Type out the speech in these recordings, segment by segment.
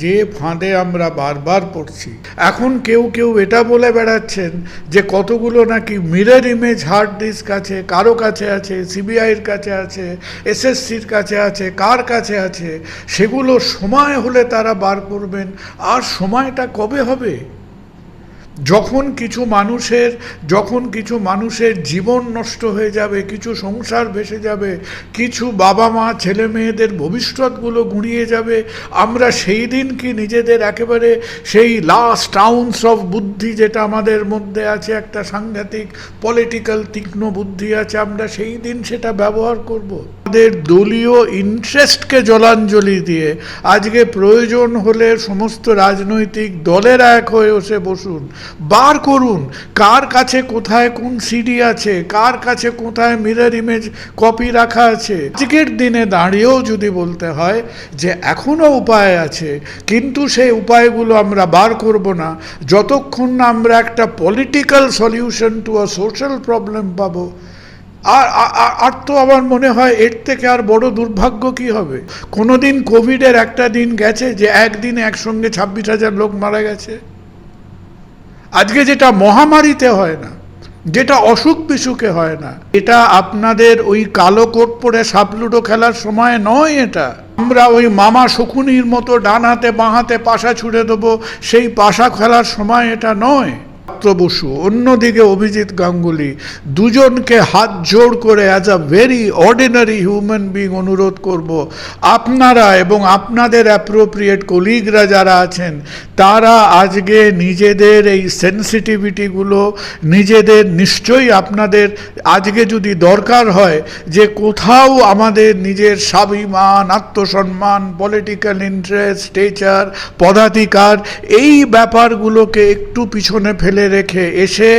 যে ফাঁদে আমরা বারবার পড়ছি, এখন কেউ কেউ এটা বলে বেড়াচ্ছেন যে কতগুলো নাকি মিরর ইমেজ হার্ড ডিস্ক আছে, কারও কাছে আছে সিবিআইয়ের কাছে আছে এসএসসির কাছে আছে, কার কাছে আছে, সেগুলো সময় হলে তারা বার করবেন, আর সময়টা কবে হবে? যখন কিছু মানুষের, যখন কিছু মানুষের জীবন নষ্ট হয়ে যাবে, কিছু সংসার ভেসে যাবে, কিছু বাবা মা ছেলে মেয়েদের ভবিষ্যৎগুলো গুঁড়িয়ে যাবে, আমরা সেই দিন কি নিজেদের একেবারে সেই লাস্ট আউন্স অফ বুদ্ধি যেটা আমাদের মধ্যে আছে, একটা সাংঘাতিক পলিটিক্যাল তীক্ষ্ণ বুদ্ধি আছে, আমরা সেই দিন সেটা ব্যবহার করব। আমাদের দলীয় ইন্টারেস্টকে জলাঞ্জলি দিয়ে আজকে প্রয়োজন হলে সমস্ত রাজনৈতিক দলের এক হয়ে বসে বসুন। বার করুন, কার কাছে কোথায় কোন সিডি আছে, কার কাছে কোথায় মিরর ইমেজ কপি রাখা আছে। আজকের দিনে দাঁড়িয়েও যদি বলতে হয় যে এখনও উপায় আছে, কিন্তু সেই উপায়গুলো আমরা বার করব না, যতক্ষণ না আমরা একটা political solution to a social problem পাবো। আর, আর- তো আমার মনে হয় এর থেকে আর বড় দুর্ভাগ্য কি হবে? কোনোদিন কোভিডের একটা দিন গেছে যে একদিনে একসঙ্গে ছাব্বিশ হাজার লোক মারা গেছে। আজকে যেটা মহামারীতে হয় না, যেটা অসুখ বিসুখে হয় না, এটা আপনাদের ওই কালো কোট পরে সাপলুডো খেলার সময় নয় এটা। আমরা ওই মামা শকুনির মতো ডান হাতে বাঁ হাতে পাশা ছুড়ে দেবো, সেই পাশা খেলার সময় এটা নয়। সুব্রত বসু, অন্যদিকে অভিজিৎ গাঙ্গুলি, দুজনকে হাত জোড় করে as a very ordinary human being অনুরোধ করব, আপনারা এবং আপনাদের অ্যাপ্রোপ্রিয়েট কলিগরা যারা আছেন, তারা আজকে নিজেদের এই সেন্সিটিভিটিগুলো নিজেদের নিশ্চয়ই আপনাদের আজকে যদি দরকার হয় যে কোথাও আমাদের নিজের স্বাভিমান, আত্মসম্মান পলিটিক্যাল ইন্টারেস্ট স্টেচার পদাধিকার, এই ব্যাপারগুলোকে একটু পিছনে ফেলে রেখে এসে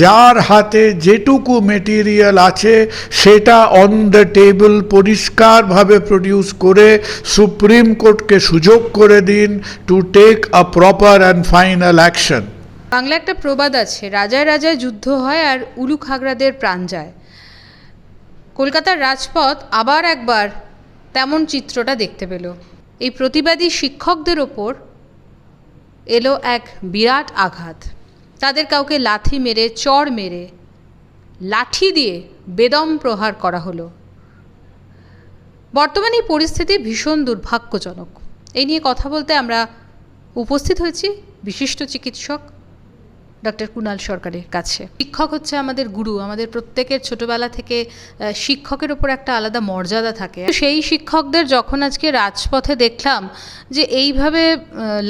যার হাতে যেটুকু মেটেরিয়াল আছে, সেটা অন দ্য টেবিল পরিষ্কারভাবে প্রডিউস করে সুপ্রিম কোর্টকে সুযোগ করে দিন to take a proper and final action Bangla একটা প্রবাদ আছে, রাজায় রাজায় যুদ্ধ হয় আর উলু খাগড়াদের প্রাণ যায়। কলকাতার রাজপথ আবার একবার তেমন চিত্রটা দেখতে পেল। এই প্রতিবাদী শিক্ষকদের ওপর এলো এক বিরাট আঘাত। তাদের কাউকে লাথি মেরে, চড় মেরে, লাঠি দিয়ে বেদম প্রহার করা হলো। বর্তমানে এই পরিস্থিতি ভীষণ দুর্ভাগ্যজনক। এই নিয়ে কথা বলতে আমরা উপস্থিত হয়েছি বিশিষ্ট চিকিৎসক ডক্টর কুণাল সরকারের কাছে। শিক্ষক হচ্ছে আমাদের গুরু, আমাদের প্রত্যেকের ছোটবেলা থেকে শিক্ষকের ওপর একটা আলাদা মর্যাদা থাকে। সেই শিক্ষকদের যখন আজকে রাজপথে দেখলাম যে এইভাবে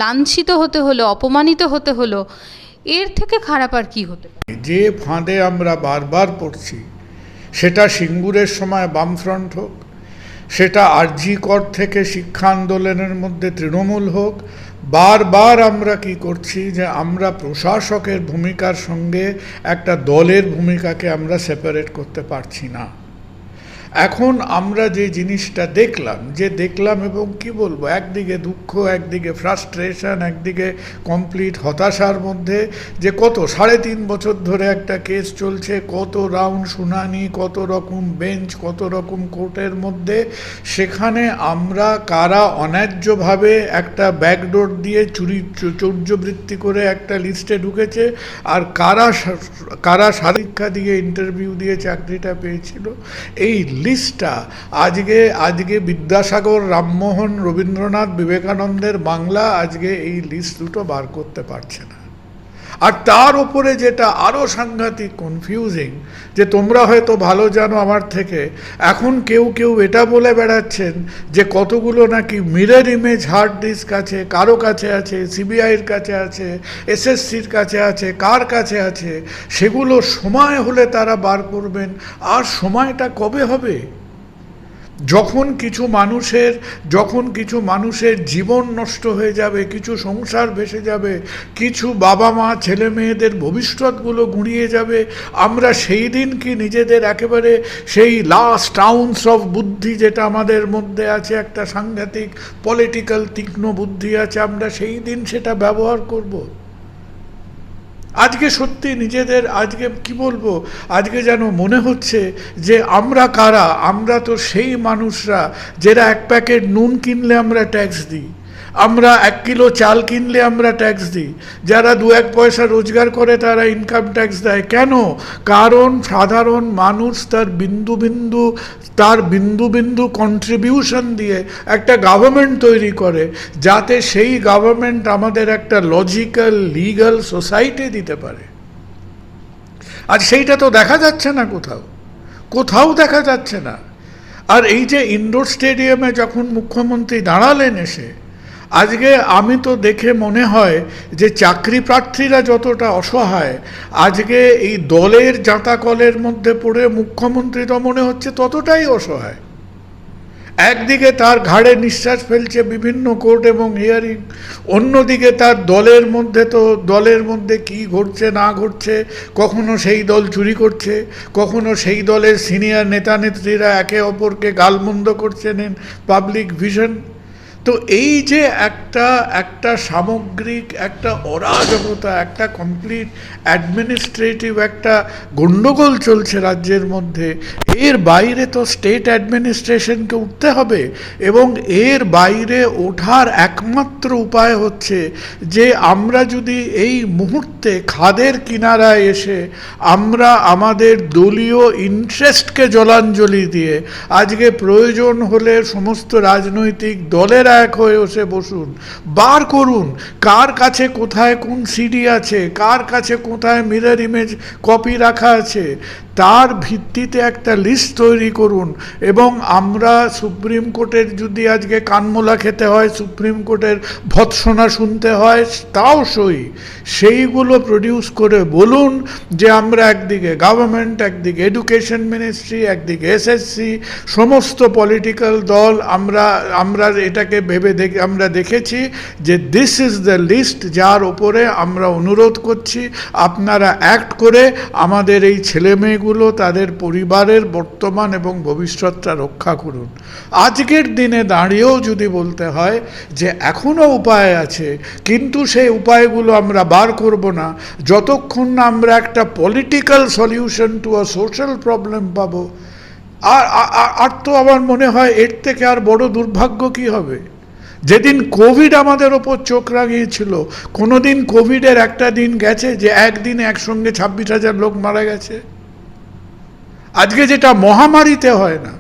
লাঞ্ছিত হতে হলো, অপমানিত হতে হলো এর থেকে খারাপ আর কি হতে পারে? যে ফাঁদে আমরা বারবার পড়ছি, সেটা সিঙ্গুরের সময় বামফ্রন্ট হোক, সেটা আরজি কর থেকে শিক্ষা আন্দোলনের মধ্যে তৃণমূল হোক, বারবার আমরা কি করছি যে আমরা প্রশাসকের ভূমিকার সঙ্গে একটা দলের ভূমিকাকে আমরা সেপারেট করতে পারছি না। এখন আমরা যে জিনিসটা দেখলাম, যে দেখলাম এবং কি বলব, একদিকে দুঃখ, একদিকে ফ্রাস্ট্রেশন একদিকে কমপ্লিট হতাশার মধ্যে, যে কত, সাড়ে তিন বছর ধরে একটা কেস চলছে, কত রাউন্ড শুনানি, কত রকম বেঞ্চ কত রকম কোর্টের মধ্যে, সেখানে আমরা কারা অন্যায্যভাবে একটা ব্যাকডোর দিয়ে চুরি, চৌর্যবৃত্তি করে একটা লিস্টে ঢুকেছে, আর কারা কারা শিক্ষা দিয়ে ইন্টারভিউ দিয়ে চাকরিটা পেয়েছিল, এই লিস্টটা। আজকে আজকে বিদ্যাসাগর, রামমোহন, রবীন্দ্রনাথ, বিবেকানন্দের বাংলা আজকে এই লিস্ট দুটো বার করতে পারছে না। আর তার উপরে যেটা আরও সাংঘাতিক কনফিউজিং যে তোমরা হয়তো ভালো জানো আমার থেকে, এখন কেউ কেউ এটা বলে বেড়াচ্ছেন যে কতগুলো নাকি মিরর ইমেজ হার্ড ডিস্ক আছে, কারও কাছে আছে সিবিআইয়ের কাছে আছে এসএসসির কাছে আছে, কার কাছে আছে, সেগুলো সময় হলে তারা বার করবেন, আর সময়টা কবে হবে? যখন কিছু মানুষের, যখন কিছু মানুষের জীবন নষ্ট হয়ে যাবে, কিছু সংসার ভেসে যাবে, কিছু বাবা মা ছেলে মেয়েদের ভবিষ্যৎগুলো গুঁড়িয়ে যাবে, আমরা সেই দিন কি নিজেদের একেবারে সেই লাস্ট টাউন্স অফ বুদ্ধি যেটা আমাদের মধ্যে আছে, একটা সাংঘাতিক পলিটিক্যাল তীক্ষ্ণ বুদ্ধি আছে, আমরা সেই দিন সেটা ব্যবহার করব? আজকে সত্যি নিজেদের, আজকে কি বলব, আজকে যেন মনে হচ্ছে যে আমরা কারা? আমরা তো সেই মানুষরা, যারা এক প্যাকেট নুন কিনলে আমরা ট্যাক্স দিই। আমরা এক কিলো চাল কিনলে আমরা ট্যাক্স দিই। যারা দু এক পয়সা রোজগার করে তারা ইনকাম ট্যাক্স দেয়। কেন? কারণ সাধারণ মানুষ তার বিন্দু বিন্দু, তার বিন্দু বিন্দু কন্ট্রিবিউশন দিয়ে একটা গভর্নমেন্ট তৈরি করে, যাতে সেই গভর্নমেন্ট আমাদের একটা লজিক্যাল লিগ্যাল সোসাইটি দিতে পারে। আর সেইটা তো দেখা যাচ্ছে না কোথাও। কোথাও দেখা যাচ্ছে না। আর এই যে ইন্ডোর স্টেডিয়ামে যখন মুখ্যমন্ত্রী দাঁড়ালেন এসে আজকে আমি তো দেখে মনে হয় যে চাকরি প্রার্থীরা যতটা অসহায়, আজকে এই দলের জাঁতাকলের মধ্যে পড়ে মুখ্যমন্ত্রী তো মনে হচ্ছে ততটাই অসহায়। একদিকে তার ঘাড়ে নিঃশ্বাস ফেলছে বিভিন্ন কোর্ট এবং হিয়ারিং, অন্যদিকে তার দলের মধ্যে তো দলের মধ্যে কি ঘটছে না ঘটছে, কখনো সেই দল চুরি করছে, কখনো সেই দলের সিনিয়র নেতা নেত্রীরা একে অপরকে গালমন্দ করছেন পাবলিক ভিশন তো এই যে একটা একটা সামগ্রিক, একটা অরাজকতা, একটা কমপ্লিট অ্যাডমিনিস্ট্রেটিভ একটা গণ্ডগোল চলছে রাজ্যের মধ্যে, এর বাইরে তো স্টেট অ্যাডমিনিস্ট্রেশনকে উঠতে হবে এবং এর বাইরে ওঠার একমাত্র উপায় হচ্ছে যে আমরা যদি এই মুহূর্তে খাদের কিনারায় এসে আমরা আমাদের দলীয় ইন্টারেস্টকে জলাঞ্জলি দিয়ে, আজকে প্রয়োজন হলে সমস্ত রাজনৈতিক দলেরা এক হয়ে ওসে বসুন। বার করুন, কার কাছে কোথায় কোন সিডি আছে, কার কাছে কোথায় মিরার ইমেজ কপি রাখা আছে। তার ভিত্তিতে একটা লিস্ট তৈরি করুন। এবং আমরা সুপ্রিম কোর্টের যদি আজকে কানমোলা খেতে হয়, সুপ্রিম কোর্টের ভৎসনা শুনতে হয়, তাও সই। সেইগুলো প্রডিউস করে বলুন যে আমরা একদিকে গভর্নমেন্ট একদিকে এডুকেশন মিনিস্ট্রি একদিকে এসএসসি সমস্ত পলিটিক্যাল দল আমরা আমরা এটাকে ভেবে দেখ, আমরা দেখেছি যে দিস ইজ দ্য লিস্ট যার ওপরে আমরা অনুরোধ করছি, আপনারা অ্যাক্ট করে আমাদের এই ছেলেমেয়েগুলো তাদের পরিবারের বর্তমান এবং ভবিষ্যৎটা রক্ষা করুন। আজকের দিনে দাঁড়িয়েও যদি বলতে হয় যে এখনও উপায় আছে, কিন্তু সেই উপায়গুলো আমরা বার করব না, যতক্ষণ না আমরা একটা political solution to a social problem পাবো। আর, আর- তো আমার মনে হয় এর থেকে আর বড় দুর্ভাগ্য কি হবে? যেদিন কোভিড আমাদের ওপর চোখ রাঙিয়েছিল, কোনোদিন কোভিডের একটা দিন গেছে যে একদিনে একসঙ্গে ছাব্বিশ হাজার লোক মারা গেছে। আজকে যেটা মহামারীতে হয় না,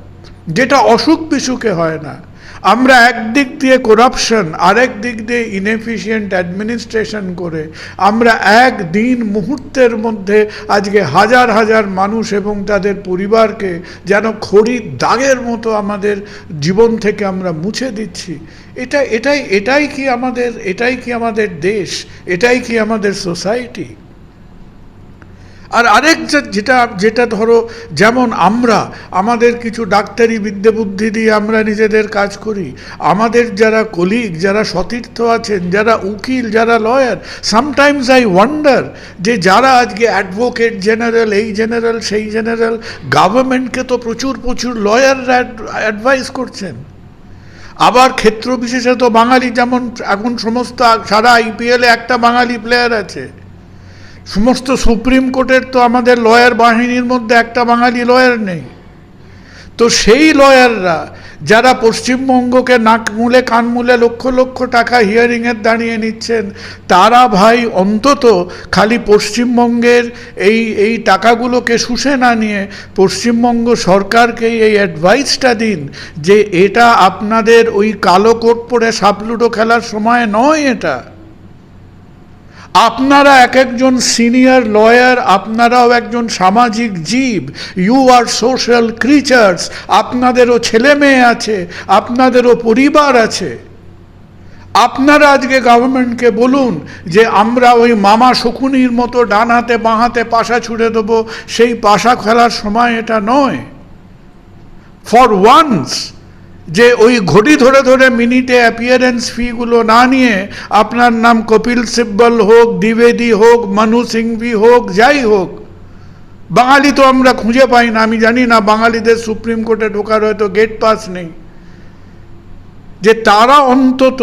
যেটা অসুখ বিসুখে হয় না, আমরা একদিক দিয়ে করাপশন আরেক দিক দিয়ে ইনএফিশিয়েন্ট অ্যাডমিনিস্ট্রেশন করে আমরা এক দিন মুহূর্তের মধ্যে আজকে হাজার হাজার মানুষ এবং তাদের পরিবারকে যেন খড়ির দাগের মতো আমাদের জীবন থেকে আমরা মুছে দিচ্ছি। এটা, এটাই এটাই কি আমাদের, এটাই কি আমাদের দেশ, এটাই কি আমাদের সোসাইটি আর আরেক যেটা যেটা ধরো, যেমন আমরা, আমাদের কিছু ডাক্তারি বিদ্যে বুদ্ধি দিয়ে আমরা নিজেদের কাজ করি। আমাদের যারা কলিগ যারা সতীর্থ আছেন, যারা উকিল, যারা লয়ার সামটাইমস আই ওয়ান্ডার যে যারা আজকে অ্যাডভোকেট জেনারেল এই জেনারেল সেই জেনারেল গভর্নমেন্টকে তো প্রচুর প্রচুর লয়াররা অ্যাডভাইস করছেন। আবার ক্ষেত্র বিশেষে তো বাঙালি যেমন, এখন সমস্ত সারা আইপিএলে একটা বাঙালি প্লেয়ার আছে। সমস্ত সুপ্রিম কোর্টের তো আমাদের লয়ার বাহিনীর মধ্যে একটা বাঙালি লয়ার নেই। তো সেই লয়াররা, যারা পশ্চিমবঙ্গকে নাক মূলে, কান মূলে লক্ষ লক্ষ টাকা হিয়ারিংয়ের দাঁড়িয়ে নিচ্ছেন, তারা ভাই অন্তত খালি পশ্চিমবঙ্গের এই এই টাকাগুলোকে শুষে না নিয়ে পশ্চিমবঙ্গ সরকারকে এই অ্যাডভাইসটা দিন যে এটা আপনাদের ওই কালো কোট পরে সাপলুডো খেলার সময় নয় এটা। আপনারা এক একজন সিনিয়র লয়ার, আপনারাও একজন সামাজিক জীব। ইউ আর সোশ্যাল ক্রিচার্স আপনাদেরও ছেলে মেয়ে আছে, আপনাদেরও পরিবার আছে। আপনারা আজকে গভর্নমেন্টকে বলুন যে আমরা ওই মামা শকুনির মতো ডান হাতে বাঁ হাতে পাশা ছুড়ে দেবো, সেই পাশা খেলার সময় এটা নয়। ফর ওয়ান্স যে ওই ঘড়ি ধরে ধরে মিনিটে অ্যাপিয়ারেন্স ফিগুলো না নিয়ে আপনার নাম কপিল সিব্বল হোক, দ্বিবেদী হোক, মানু সিংভি হোক, যাই হোক, বাঙালি তো আমরা খুঁজে পাই না, আমি জানি না, বাঙালিদের সুপ্রিম কোর্টে ঢোকার হয়তো গেট পাস নেই। যে তারা অন্তত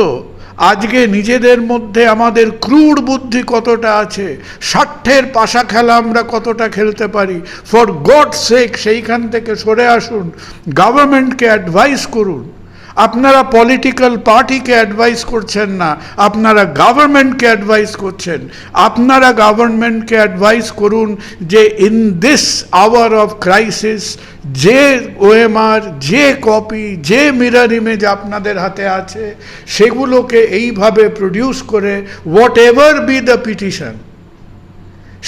আজকে নিজেদের মধ্যে আমাদের ক্রূর বুদ্ধি কতটা আছে? স্বার্থের পাশা খেলা আমরা কতটা খেলতে পারি? ফর গড সেক সেইখান থেকে সরে আসুন। গভর্নমেন্টকে অ্যাডভাইস করুন। আপনারা পলিটিক্যাল পার্টিকে অ্যাডভাইস করছেন না, আপনারা গভর্নমেন্টকে অ্যাডভাইস করছেন। আপনারা গভর্নমেন্টকে অ্যাডভাইস করুন যে in this hour of crisis যে ওএমআর যে কপি যে মিরর ইমেজ আপনাদের হাতে আছে, সেগুলোকে এইভাবে প্রডিউস করে whatever be the petition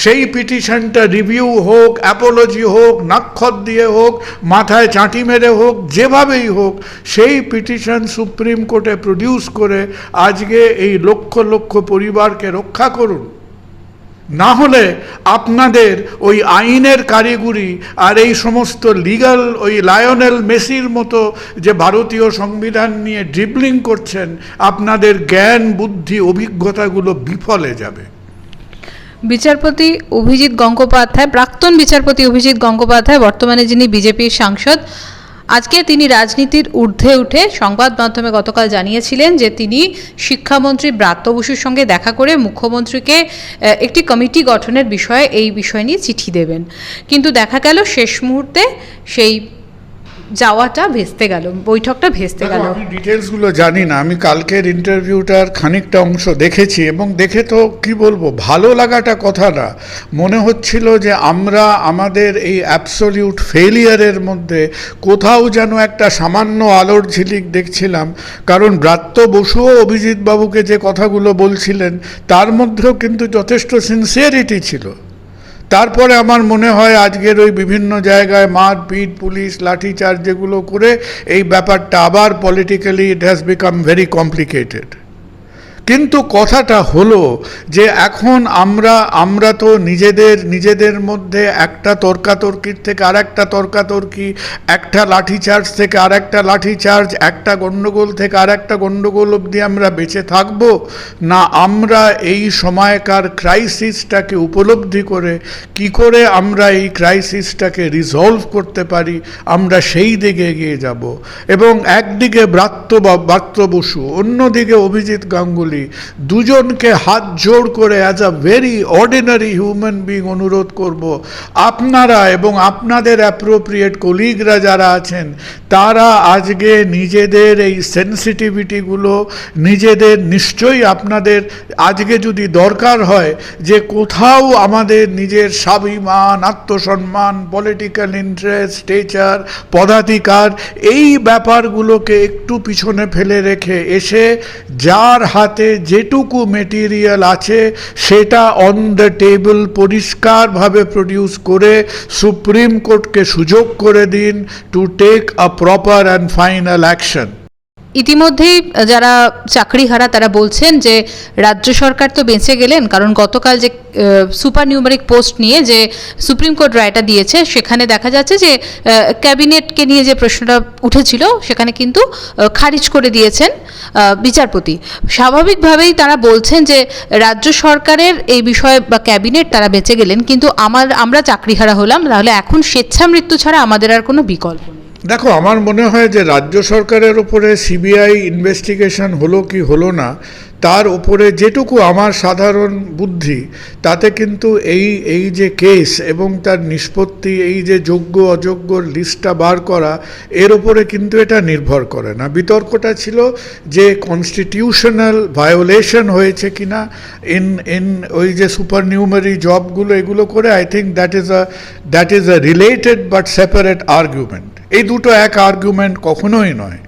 সেই পিটিশনটা রিভিউ হোক অ্যাপোলজি হোক নাক্ষর দিয়ে হোক, মাথায় চাঁটি মেরে হোক, যেভাবেই হোক, সেই পিটিশন সুপ্রিম কোর্টে প্রডিউস করে আজকে এই লক্ষ লক্ষ পরিবারকে রক্ষা করুন। না হলে আপনাদের ওই আইনের কারিগরি আর এই সমস্ত লিগাল ওই লায়নেল মেসির মতো যে ভারতীয় সংবিধান নিয়ে ড্রিবলিং করছেন, আপনাদের জ্ঞান, বুদ্ধি, অভিজ্ঞতাগুলো বিফলে যাবে। বিচারপতি অভিজিৎ গঙ্গোপাধ্যায়, প্রাক্তন বিচারপতি অভিজিৎ গঙ্গোপাধ্যায়, বর্তমানে যিনি বিজেপির সাংসদ। আজকে তিনি রাজনীতির ঊর্ধ্বে উঠে সংবাদ মাধ্যমে গতকাল জানিয়েছিলেন যে তিনি শিক্ষামন্ত্রী ব্রাত্য বসুর সঙ্গে দেখা করে মুখ্যমন্ত্রীকে একটি কমিটি গঠনের বিষয়ে এই বিষয় নিয়ে চিঠি দেবেন। কিন্তু দেখা গেল শেষ মুহূর্তে সেই যাওয়াটা ভেস্তে গেল বৈঠকটা ভেস্তে গেল। আমি ডিটেলসগুলো জানি না আমি কালকের ইন্টারভিউটার খানিকটা অংশ দেখেছি এবং দেখে তো কি বলব ভালো লাগাটা কথা না। মনে হচ্ছিল যে আমরা আমাদের এই অ্যাবসলিউট ফেলিয়ারের মধ্যে কোথাও যেন একটা সামান্য আলোর ঝিলিক দেখছিলাম কারণ ব্রাত্য বসুও অভিজিৎ বাবুকে যে কথাগুলো বলছিলেন তার মধ্যেও কিন্তু যথেষ্ট সিনসিয়ারিটি ছিল। তারপরে আমার মনে হয় আজকের ওই বিভিন্ন জায়গায় মারপিট, পুলিশ, লাঠিচার্জ যেগুলো করে এই ব্যাপারটা আবার politically it has become very complicated কিন্তু কথাটা হলো যে এখন আমরা আমরা তো নিজেদের নিজেদের মধ্যে একটা তর্কাতর্কির থেকে আর একটা তর্কাতর্কি, একটা লাঠিচার্জ থেকে আর একটা লাঠিচার্জ, একটা গণ্ডগোল থেকে আর একটা গণ্ডগোল অবধি আমরা বেঁচে থাকব? না, আমরা এই সময়কার ক্রাইসিসটাকে উপলব্ধি করে কি করে আমরা এই ক্রাইসিসটাকে রিজলভ করতে পারি, আমরা সেই দিকে এগিয়ে যাব। এবং একদিকে ব্রাত্য বা ব্রাত্য বসু, অন্যদিকে অভিজিৎ গাঙ্গুলি। দুজনকে হাত জোড় করে as a very ordinary human being অনুরোধ করব। আপনারা এবং আপনাদের অ্যাপ্রোপ্রিয়েট কলিগরা যারা আছেন, তারা আজকে নিজেদের এই সেন্সিটিভিটিগুলো নিজেদের নিশ্চয়ই আপনাদের আজকে যদি দরকার হয় যে কোথাও আমাদের নিজের স্বাভিমান, আত্মসম্মান পলিটিক্যাল ইন্টারেস্ট স্টেচার পদাধিকার, এই ব্যাপারগুলোকে একটু পিছনে ফেলে রেখে এসে যার হাতে যেটুকু মেটেরিয়াল আছে, সেটা অন দ্য টেবিল পরিষ্কারভাবে প্রডিউস করে সুপ্রিম কোর্টকে সুযোগ করে দিন to take a proper and final action ইতিমধ্যেই যারা চাকরিহারা তারা বলছেন যে রাজ্য সরকার তো বেঁচে গেলেন, কারণ গতকাল যে সুপার নিউমারিক পোস্ট নিয়ে যে সুপ্রিম কোর্ট রায়টা দিয়েছে, সেখানে দেখা যাচ্ছে যে ক্যাবিনেটকে নিয়ে যে প্রশ্নটা উঠেছিল, সেখানে কিন্তু খারিজ করে দিয়েছেন বিচারপতি। স্বাভাবিকভাবেই তারা বলছেন যে রাজ্য সরকারের এই বিষয়ে বা ক্যাবিনেট তারা বেঁচে গেলেন, কিন্তু আমার, আমরা চাকরিহারা হলাম, তাহলে এখন স্বেচ্ছামৃত্যু ছাড়া আমাদের আর কোনো বিকল্প নেই। দেখো, আমার মনে হয় যে রাজ্য সরকারের ওপরে সিবিআই ইনভেস্টিগেশন হলো কি হলো না, তার ওপরে যেটুকু আমার সাধারণ বুদ্ধি, তাতে কিন্তু এই এই যে কেস এবং তার নিষ্পত্তি, এই যে যোগ্য অযোগ্যর লিস্টটা বার করা, এর ওপরে কিন্তু এটা নির্ভর করে না। বিতর্কটা ছিল যে কনস্টিটিউশনাল ভায়োলেশন হয়েছে কিনা ইন ইন ওই যে সুপার নিউমারি জবগুলো এগুলো করে I think that is a that is a related but separate argument এই দুটো এক আর্গুমেন্ট কখনোই নয়।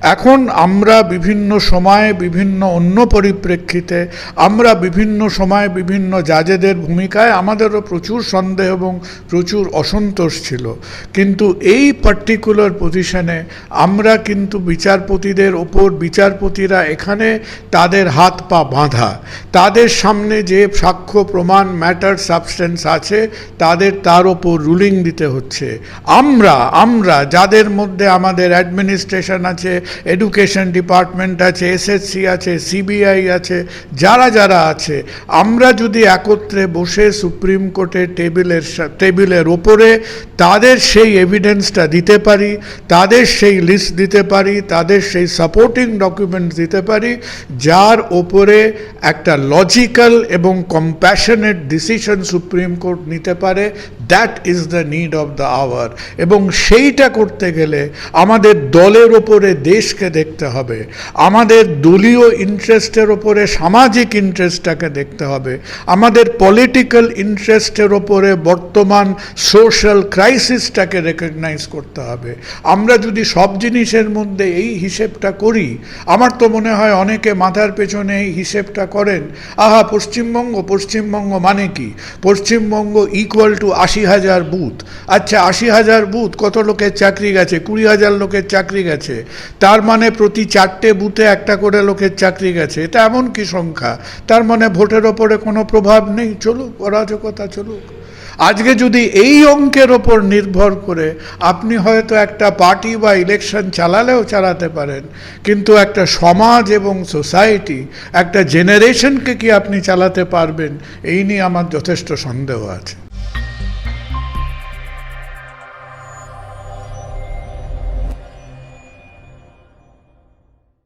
এখন আমরা বিভিন্ন সময়ে বিভিন্ন অন্য পরিপ্রেক্ষিতে, আমরা বিভিন্ন সময়ে বিভিন্ন জাজেদের ভূমিকায় আমাদেরও প্রচুর সন্দেহ এবং প্রচুর অসন্তোষ ছিল। কিন্তু এই পার্টিকুলার পজিশনে আমরা কিন্তু বিচারপতিদের ওপর, বিচারপতিরা এখানে তাদের হাত পা বাঁধা। তাদের সামনে যে সাক্ষ্য, প্রমাণ ম্যাটার সাবস্টেন্স আছে, তাদের তার ওপর রুলিং দিতে হচ্ছে। আমরা আমরা যাদের মধ্যে আমাদের অ্যাডমিনিস্ট্রেশন আছে এডুকেশন ডিপার্টমেন্ট আছে এসএসসি আছে সিবিআই আছে, যারা যারা আছে, আমরা যদি একত্রে বসে সুপ্রিম কোর্টের টেবিলের টেবিলের ওপরে তাদের সেই এভিডেন্সটা দিতে পারি, তাদের সেই লিস্ট দিতে পারি, তাদের সেই সাপোর্টিং ডকুমেন্ট দিতে পারি, যার ওপরে একটা লজিক্যাল এবং কম্প্যাশনেট ডিসিশন সুপ্রিম কোর্ট নিতে পারে that is the need of the hour এবং সেইটা করতে গেলে আমাদের দলের ওপরে দেশকে দেখতে হবে। আমাদের দলীয় ইন্টারেস্টের ওপরে, সামাজিক ইন্টারেস্টটাকে দেখতে হবে। আমাদের পলিটিক্যাল ইন্টারেস্টের ওপরে বর্তমান সোশ্যাল ক্রাইসিসটাকে রেকগনাইজ করতে হবে। আমরা যদি সব জিনিসের মধ্যে এই হিসেবটা করি, আমার তো মনে হয় অনেকে মাথার পেছনে এই হিসেবটা করেন, আহা, পশ্চিমবঙ্গ পশ্চিমবঙ্গ মানে কি? পশ্চিমবঙ্গ ইকুয়াল টু আশি হাজার বুথ আচ্ছা আশি হাজার বুথ কত লোকের চাকরি গেছে? কুড়ি হাজার লোকের চাকরি গেছে। তার মানে প্রতি চারটে বুথে একটা করে লোকের চাকরি গেছে। এটা এমন কি সংখ্যা? তার মানে ভোটের ওপরে কোনো প্রভাব নেই। চলুক, অরাজকতা চলুক। আজকে যদি এই অঙ্কের ওপর নির্ভর করে, আপনি হয়তো একটা পার্টি বা ইলেকশন চালালেও চালাতে পারেন, কিন্তু একটা সমাজ এবং সোসাইটি, একটা জেনারেশনকে কি আপনি চালাতে পারবেন, এই নিয়ে আমার যথেষ্ট সন্দেহ আছে।